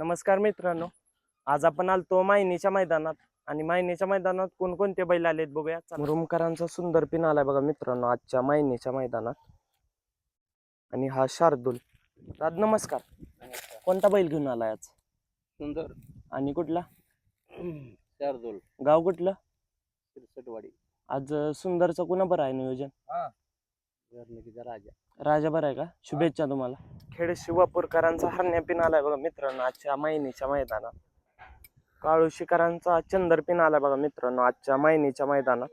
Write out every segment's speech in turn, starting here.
नमस्कार मित्रांनो. आज आपण आलतो मायनीच्या मैदानात आणि मायनीच्या मैदानात कोणकोणते बैल आलेत बघूया. मुरुमकरांचा सुंदर पिन आलाय बघा मित्रांनो आजच्या मायनीच्या मैदानात. आणि हा शार्दूल. राज नमस्कार. कोणता बैल घेऊन आलाय आज? सुंदर. आणि कुठला? शार्दूल. गाव कुठलं? सिरसटवाडी आज सुंदरचं कुणा बरं आहे नियोजन? राजा. राजा बरं आहे का? शुभेच्छा तुम्हाला. खेड शिवापूरकरांचा हरण्या पिन आलाय बघा मित्रांनो आजच्या मायनीच्या मैदानात. काळुशीकरांचा चंदर पिन आलाय बघा मित्रांनो आजच्या मायनीच्या मैदानात.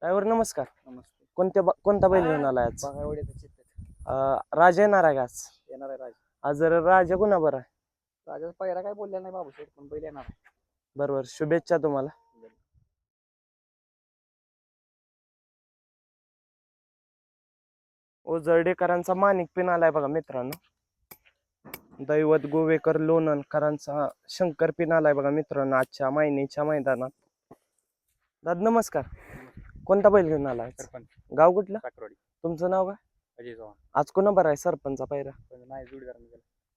ड्रायव्हर नमस्कार. नमस्ते. कोणत्या ब- कोणता बैल घेऊन आलाय आज? चित्त. अं, राजा येणार आहे का आज? येणार आहे राजा. आज जर राजा कुणा बरं आहे? राजाचा पहिला काय बोलला नाही बाबू शेठ पण बैल येणार आहे. बरोबर शुभेच्छा तुम्हाला. ओझरडेकरांचा माणिक पिन आलाय बघा मित्रांनो. दैवत गोवेकर लोणनकरांचा शंकर पिन आलाय बघा मित्रांनो आजच्या मायनीच्या मैदानात. दाद नमस्कार. कोणता बैल घेऊन? सरपंच. गाव कुठलं? तुमचं नाव काय? अजय चव्हाण. आज कोणा बरं आहे सरपंचा पायरा? नाही जोडीदार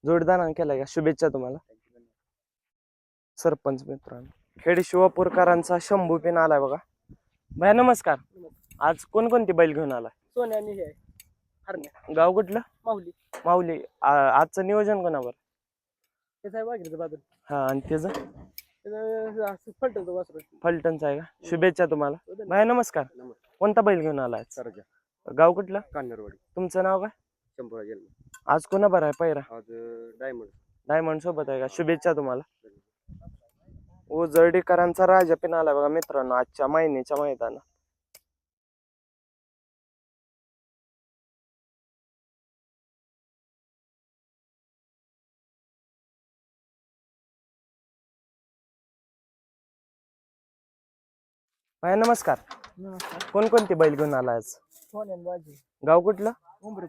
जोडदारानं केलाय का? शुभेच्छा तुम्हाला. सरपंच मित्रांनो. खेड शिवापूरकरांचा शंभू पिन आलाय बघा. भया नमस्कार. आज कोणकोणती बैल घेऊन आलाय? सोन्या हे हरण्या. गाव कुठलं? माऊली. माऊली. आ- आजचं नियोजन कोणावर? वाघिरीचं बाजूला हा आणि त्याचं? त्याचं असं फलटणचं वासरू. फलटणचं आहे का? शुभेच्छा तुम्हाला. भाई नमस्कार. कोणता बैल घेऊन आज? सरजा. गाव कुठलं? कान्नरवाडी. तुमचं नाव काय? शंभूरा आज कोणा बरं आहे पैरा? आज डायमंड. डायमंड सोबत आहे का? शुभेच्छा तुम्हाला. ओ जर्डीकरांचा राजा पिन आलाय बघा मित्रांनो आजच्या महिन्याच्या मैदानात. भाई नमस्कार. नमस्कार. कोणकोणती बैल घेऊन आला आज? सोन्या आणि बाजी. गाव कुठलं? उंबरे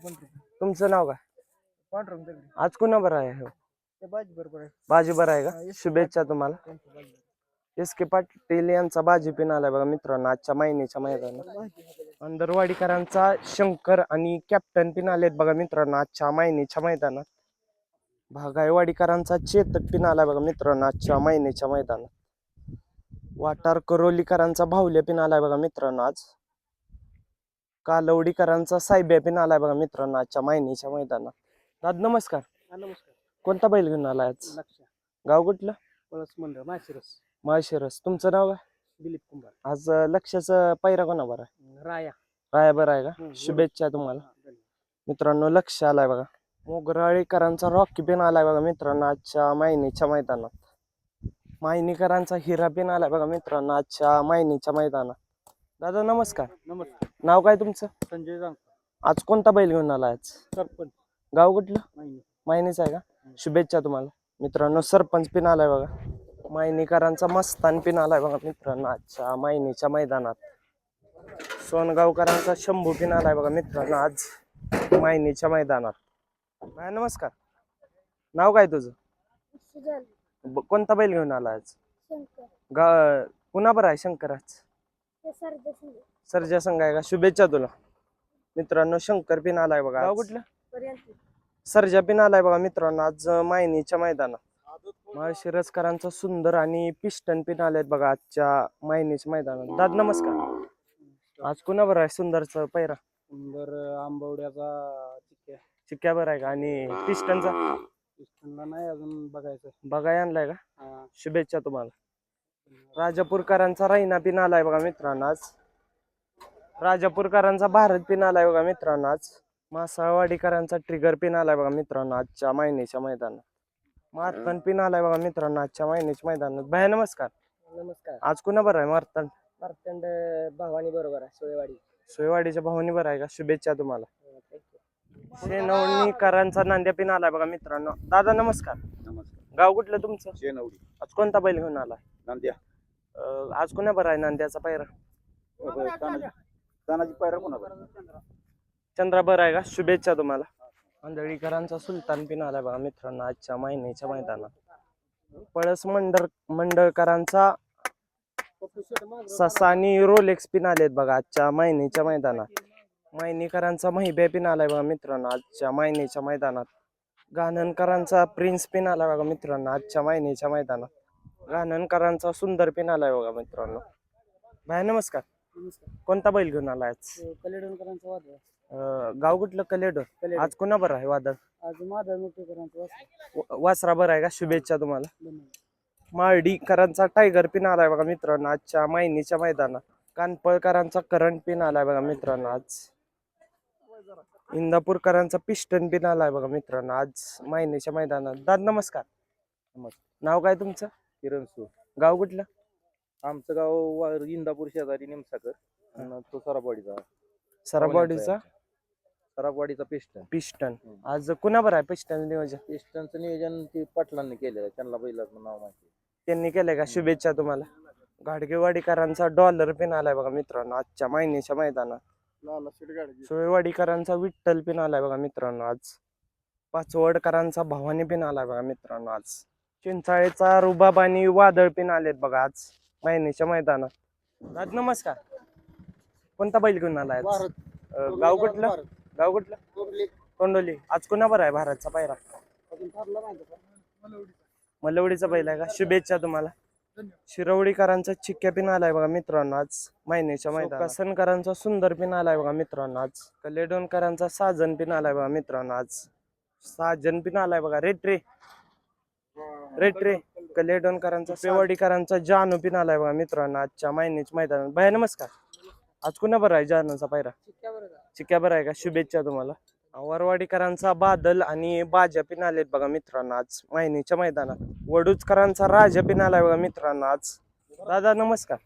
तुमचं नाव काय? दगडी. आज कोणा बरं आहे हो? ते बाजी बरोबर आहे. बाजी बरं आहे हा, का. शुभेच्छा तुम्हाला. त्यांची बाजी. एस के पाटील यांचा बाजी पिन आलाय बघा मित्रांनो आजच्या महिन्याच्या मैदानात. बाजी आहे. अंदरवाडीकरांचा शंकर आणि कॅप्टन पिन आलेत बघा मित्रांनो आजच्या महिन्याच्या मैदानात. भागायवाडीकरांचा चेतक पिन आलाय बघा मित्रांनो आजच्या महिन्याच्या मैदानात. वाटार करोलीकरांचा भावल्या पिन आलाय बघा मित्रांनो आज. कालवडीकरांचा सायब्या पिन आलाय बघा मित्रांनो आजच्या महिन्याच्या मैदानात. दाद नमस्कार. नमस्कार. कोणता बैल घेऊन आलाय आज? गाव कुठलं? पळस मंडळ माशिरस माळशिरस. तुमचं नाव काय? दिलीप कुंभार. आज लक्षाचं पैरा कोणावर आहे? राया. राया बरं आहे का? शुभेच्छा तुम्हाला. मित्रांनो लक्ष आलाय बघा. मोगराळीकरांचा रॉकी पेन आलाय बघा मित्रांनो आजच्या मायनीच्या मैदानात. मायनीकरांचा हिरा पेन आलाय बघा मित्रांनो आजच्या मायनीच्या मैदानात. दादा नमस्कार. नमस्कार. नाव काय तुमचं? संजय जांग आज कोणता बैल घेऊन आला आज? सरपंच. गाव कुठलं? मायनीच आहे का? शुभेच्छा तुम्हाला. मित्रांनो सरपंच पिन आलाय बघा. मायनीकरांचा मस्तान पिन आलाय बघा मित्रांनो आजच्या मायनीच्या मैदानात. सोनगावकरांचा शंभू पिन आलाय बघा मित्रांनो आज मायनीच्या मैदानात. नमस्कार. नाव काय तुझं? ब- कोणता बैल घेऊन आला आज? शंकर. गा कुणा बरं आहे शंकर आज ते सरजा संघ आहे का? शुभेच्छा तुला. मित्रांनो शंकर पिन आलाय बघा गाव कुठलं? पर्यंत. सरजा पिन आलाय बघा मित्रांनो आज अं, मायनीच्या मैदानात. माळशिरसकरांचा सुंदर आणि पिस्टन पिन आलेत बघा आजच्या मायनीच्या मैदानात. दाद नमस्कार. आज कुणा बरं आहे सुंदरचं पैरा? सुंदर आंबवड्याचा चिक्क्या. चिक्क्या बरं आहे का? आणि पिस्टनचा कृष्णला नाही अजून बघायचं. बघाय आणलाय का? हा. शुभेच्छा तुम्हाला. राजापूरकरांचा रायना पिन आलाय बघा मित्रांनो आज. राजापूरकरांचा भारत पिन आलाय बघा मित्रांनो आज. मासाळवाडीकरांचा ट्रिगर पिन आलाय बघा मित्रांनो आजच्या मायनीच्या मैदानात. मारतन पिन आलाय बघा मित्रांनो आजच्या मायनीच्या मैदानात. भया नमस्कार. नमस्कार. आज कुणा बरं आहे मारतन मार्तंड भवानी बरोबर आहे सोयवाडी. सोयवाडीच्या भावनी बरं आहे का? शुभेच्छा तुम्हाला. शेनवणीकरांचा नांद्या पिन आलाय बघा मित्रांनो. दादा नमस्कार. नमस्कार. गाव कुठलं तुमचं? शेनवडी. आज कोणता बैल घेऊन आलाय? नांद्या. आज कुणा बरं आहे नांद्याचा पायरा? तानाजी. पायरा कोणावर चंद्रा बरं आहे का? शुभेच्छा तुम्हाला. आंधळीकरांचा सुलतान पिन आलाय बघा मित्रांनो आजच्या महिन्याच्या मैदानात. पळस मंडळ मंडळकरांचा ससा आणि रोलेक्स पिन आलेत बघा आजच्या महिन्याच्या मैदानात. मायनीकरांचा महिब्या पिन आलाय बघा मित्रांनो आजच्या महिन्याच्या मैदानात. गाणनकरांचा प्रिन्स पिन आला बघा मित्रांनो आजच्या महिन्याच्या मैदानात. गाणनकरांचा सुंदर पिन आलाय बघा मित्रांनो. भाई नमस्कार. कोणता बैल घेऊन आलाय आज? कलेडोनकरांचा वाद आहे. अं, गाव कुठलं? कलेडोर कलेडोन. आज कोणा बरं आहे वादळ? आज माझा मुठेकरांचा. व- वासरा बरं आहे का? शुभेच्छा तुम्हाला. मार्डीकरांचा टायगर पिन आलाय बघा मित्रांनो आजच्या मायनीच्या मैदानात. कानपळकरांचा करंट पिन आलाय बघा मित्रांनो आज. इंदापूरकरांचा पिस्टन पिन आलाय बघा मित्रांनो. आज मायनीच्या मैदानात. दाद नमस्कार. नमस्कार. नाव काय तुमचं? किरण सू गाव कुठलं? आमचं गाव वा- इंदापूर शेजारी निमसाकर आणि तो सराबवाडीचा सराबॉडीचा सराबवाडीचा पिस्टन पिस्टन हम्म. आज कुणा बरं आहे पिस्टन नियोजन? पिस्टनचं नियोजन ते पाटलांनी केलेलं आहे. त्यांना बैलाचं नाव माहिती आहे. त्यांनी केलंय का? शुभेच्छा तुम्हाला. गाडगेवाडीकरांचा डॉलर पिन आलाय बघा मित्रांनो. आजच्या मायनीच्या मैदानात. सुळेवाडीकरांचा विठ्ठल पिन आलाय बघा मित्रांनो आज. पाचवडकरांचा भवानी पिन आलाय बघा मित्रांनो आज. चिंचाळेचा रुबाब आणि वादळ पिन आलेत बघा आज. मायनीच्या मैदानात. दाद नमस्कार. कोणता बैल घेऊन आलाय आज? गाव कुठलं? गाव कुठलं? तोंडोली आज कोणा बरं आहे भारतचा पायरा? मलवडीचा बैल आहे का? शुभेच्छा तुम्हाला. शिरवडीकरांचा चिक्क्या पिन आलाय बघा मित्रांनो आज महिन्याच्या मैदानात. कसनकरांचा सुंदर पिन आलाय बघा मित्रांनो आज. कलेडोनकरांचा साजन पिन आलाय बघा मित्रांनो आज. साजन पिन आलाय बघा. रेट रे. रेट रे. कलेडोनकरांचा पेवाडीकरांचा जानू पिन आलाय बघा मित्रांनो आजच्या महिन्याच्या मैदानात. बाय नमस्कार. आज कुणा बरं आहे जानूचा पायरा? चिक्क्या बरं आहे का? शुभेच्छा तुम्हाला. वरवाडीकरांचा बादल आणि बाजा पिन आलेत बघा मित्रांनो आज मायनीच्या मैदानात. वडूजकरांचा राजा पिन आलाय बघा मित्रांनो आज. दादा नमस्कार.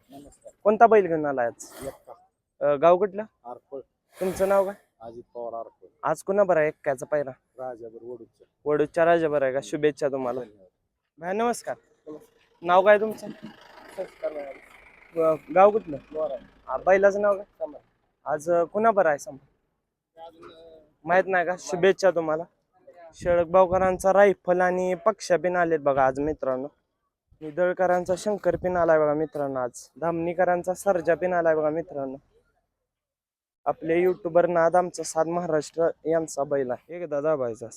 कोणता बैल घेऊन आलाय आज? अं, गाव कुठलं? तुमचं नाव काय? अजित पवार आरफळ आज कुणा बरं आहे एक्क्याचा पायरा राजाबर वडूचं वडूजच्या राजा बरं आहे का? शुभेच्छा तुम्हाला. भाई नमस्कार. नाव काय तुमचं? गाव कुठलं? बैलाचं नाव काय? आज अं, कुणा बरं आहे सम माहीत नाही का? शुभेच्छा तुम्हाला. शेळक भावकरांचा रायफल आणि पक्षा पिन आलेत बघा आज मित्रांनो. निदळकरांचा शंकर पिन आलाय बघा मित्रांनो आज. धामणीकरांचा सर्जा पिन आलाय बघा मित्रांनो. आपले युट्यूबर नाद आमचा साध महाराष्ट्र यांचा बैल आहे. एकदा दाबायचा